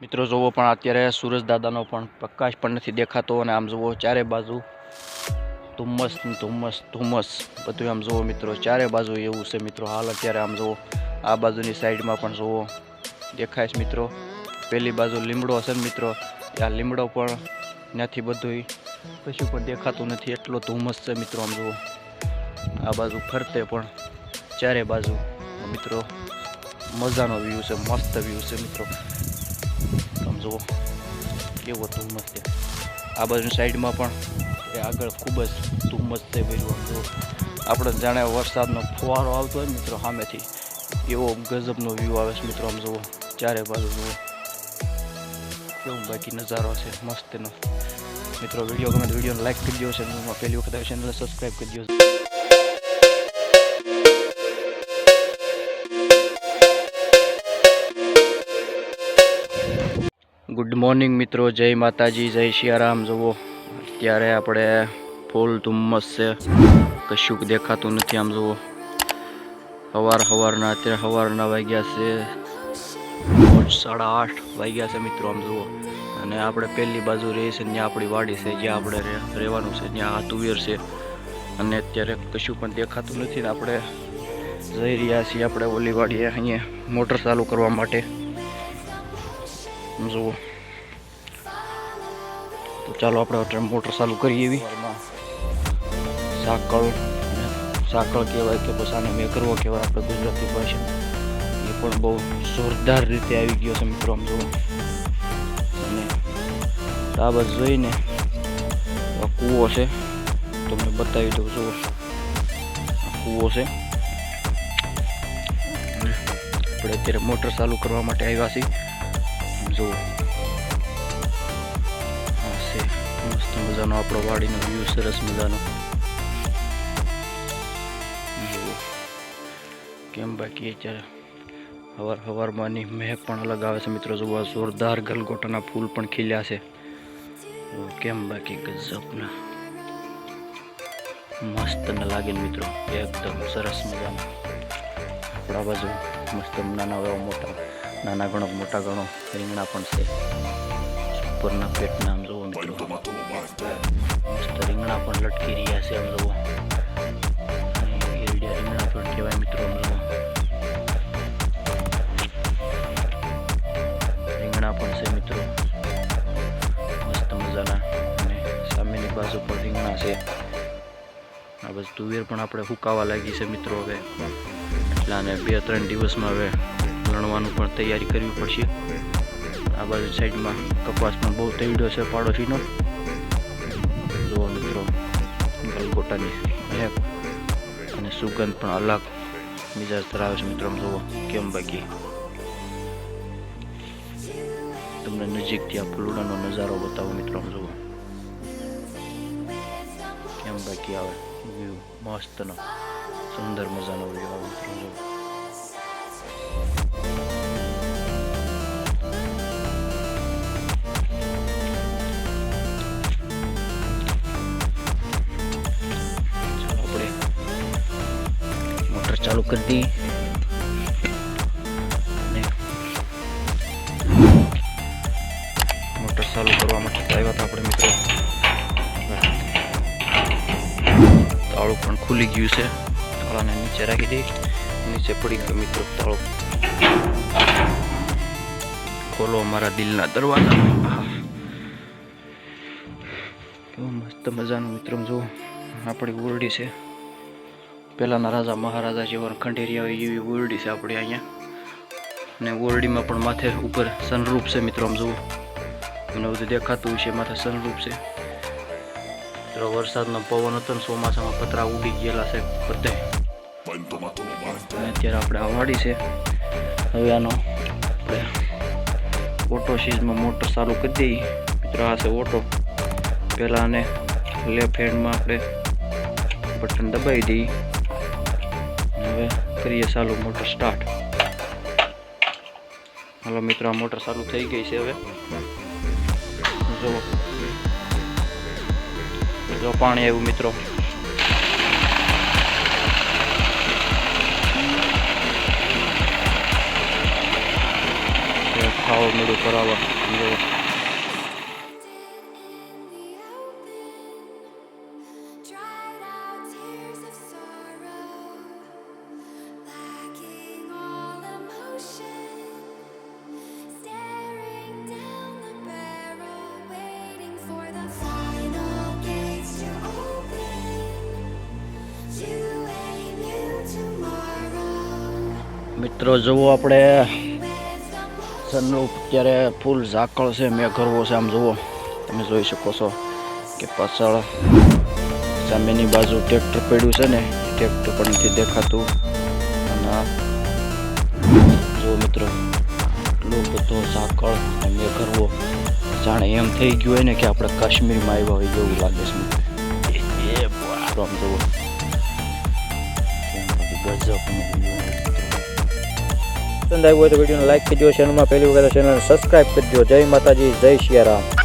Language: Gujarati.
મિત્રો જોવો પણ અત્યારે સૂરજ દાદાનો પણ પ્રકાશ પણ નથી દેખાતો અને આમ જુઓ ચારે બાજુ ધુમ્મસ ધુમ્મસ ધુમ્મસ. બધું આમ જુઓ મિત્રો, ચારે બાજુ એવું છે મિત્રો હાલ અત્યારે આમ જુઓ. આ બાજુની સાઈડમાં પણ જુઓ. દેખાય છે મિત્રો. પેલી બાજુ લીમડો છે ને મિત્રો, આ લીમડો પણ ત્યાંથી બધું કશું પણ દેખાતું નથી. એટલો ધુમ્મસ છે મિત્રો આમ જુઓ. આ બાજુ ફરતે પણ ચારે બાજુ. મિત્રો, મજાનો વ્યૂ છે, મસ્ત વ્યૂ છે મિત્રો. જુઓ. કેવો ધુમ્મસ છે. આ બાજુ સાઈડમાં પણ એ આગળ ખૂબ જ ધુમ્મસ છે ભર્યું આમ જુઓ આપણે જાણે વરસાદનો ફુવારો આવતો હોય મિત્રો સામેથી. એવો ગજબનો વ્યૂ આવે છે મિત્રો આમ જુઓ. ચારે બાજુ જુઓ. કેવું બાકી નજારો છે, મસ્તનો. મિત્રો વીડિયો ગમે વિડીયોને લાઇક કરી દો છે પહેલી વખત ચેનલને સબસ્ક્રાઈબ કરી દો ગુડ મોર્નિંગ મિત્રો. જય માતાજી, જય સિયારામ જુઓ, અત્યારે આપણે ફૂલ ધુમ્મસ છે. કશુંક દેખાતું નથી આમ, જુઓ. સવાર સવારના અત્યારે સવારના વાગ્યા છે. સાડા આઠ વાગ્યા છે મિત્રો આમ, જુઓ. અને આપણે પહેલી બાજુ રહીએ છીએ ત્યાં આપણી વાડી છે, જ્યાં આપણે રહેવાનું છે, ત્યાં આ તુવેર છે. અને અત્યારે કશું પણ દેખાતું નથી ને આપણે જઈ રહ્યા છીએ આપણે ઓલી વાડીએ અહીંયા મોટર ચાલુ કરવા માટે. જુઓ. તો ચાલો આપણે અત્યારે મોટર ચાલુ કરીએ એવી. સાંકળ સાંકળ કહેવાય કે પછી આને મેકરવો કહેવાય આપણે ગુજરાતી ભાષા એ પણ બહુ જોરદાર રીતે આવી ગયો છે મિત્રો, આમ જુઓ અને આ બાજુ જોઈને કૂવો છે. તમને બતાવી દઉં, જુઓ. કૂવો છે. આપણે અત્યારે મોટર ચાલુ કરવા માટે આવ્યા છીએ. જુઓ. મજાનો આપણો વાડીનો વ્યૂ સરસ મજાનો. કેમ બાકી અત્યારે? હવાર હવારમાંની મહેક પણ અલગ આવે છે મિત્રો. જોવા જોરદાર ગલગોટાના ફૂલ પણ ખીલ્યા છે. કેમ બાકી ગજબના. મસ્ત ન લાગે મિત્રો. એકદમ સરસ મજાના. આપણા બાજુ મસ્ત નાના એવા મોટા, નાના ગણો, મોટા ગણો રીંગણા પણ છે. ઉપરના પેટના મસ્ત રીંગણા પણ લટકી રહ્યા છે આમ જુઓ અને ઈરડિયા રીંગણા પણ મિત્રો રીંગણા પણ છે મિત્રો મસ્ત મજાના સામેની બાજુ પણ રીંગણા છે આ બસ તુવેર પણ આપણે હુકાવા લાગી છે મિત્રો હવે એટલે આને બે ત્રણ દિવસમાં હવે લણવાનું પણ તૈયારી કરવી પડશે આ બાજુ સાઈડમાં કપાસ પણ બહુ તૈડ્યો છે પાડોશીનો. જુઓ મિત્રો, ગલગોટાની મહેક અને સુગંધ પણ અલગ મિજાજ ધરાવે છે મિત્રો, જુઓ કેમ બાકી. તમને નજીકથી આ ફૂલડાનો નજારો બતાવો મિત્રો, જુઓ. કેમ બાકી આવે? વ્યૂ મસ્તનો, સુંદર મજાનો વ્યૂ આવે મિત્રો, જુઓ. ચાલુ કરી દઈએ મોટર ચાલુ કરવા માટે આવ્યા હતા આપણે મિત્રો. તાળું પણ ખુલી ગયું છે. તાળાને નીચે રાખી દઈ. નીચે પડી ગયો મિત્રો તાળો. ખોલો અમારા દિલના દરવાજા. કેવો મસ્ત મજાનો મિત્રો જો આપણી ઓરડી છે. પહેલાંના રાજા મહારાજા જેવા ખંડેરિયા હોય એવી ઓરડી છે આપણે અહીંયા. અને ઓરડીમાં પણ માથે ઉપર સનરૂપ છે મિત્રો, આમ જુઓ. તમને બધું દેખાતું છે માથે સનરૂપ છે. તો વરસાદનો પવન હતો ને, ચોમાસામાં પતરા ઉડી ગયેલા છે બધે. અત્યારે આપણે આ વાડી છે. હવે આનો ઓટો સીઝમાં મોટર ચાલુ કરી દઈએ. મિત્રો, આ છે ઓટો પહેલાં આને લેફ્ટ હેન્ડમાં આપણે બટન દબાવી દઈએ. હવે કરીએ ચાલુ, મોટર સ્ટાર્ટ હાલો મિત્રો, આ મોટર ચાલુ થઈ ગઈ છે હવે. જો જો પાણી આવ્યું મિત્રો. ખાવા મળ્યું કરાવવા મિત્રો, જુઓ આપણે. સનરૂફ અત્યારે ફૂલ ઝાકળ છે મેં ગરવો છે, આમ જુઓ. તમે જોઈ શકો છો કે પાછળ સામેની બાજુ ટ્રેક્ટર પડ્યું છે ને, ટ્રેક્ટર પણ નથી દેખાતું. અને જુઓ મિત્રો એટલો બધો ઝાકળ મેં ગરવો જાણે એમ થઈ ગયું હોય ને કે આપણે કાશ્મીરમાં આવ્યા હોય એવું લાગે છે આમ જુઓ. ગજબ પસંદ આવ્યું હોય તો વિડીયોને લાઇક કરજો ચેનલમાં પહેલી વખત ચેનલને સબસ્ક્રાઈબ કરજો. જય માતાજી, જય સિયારામ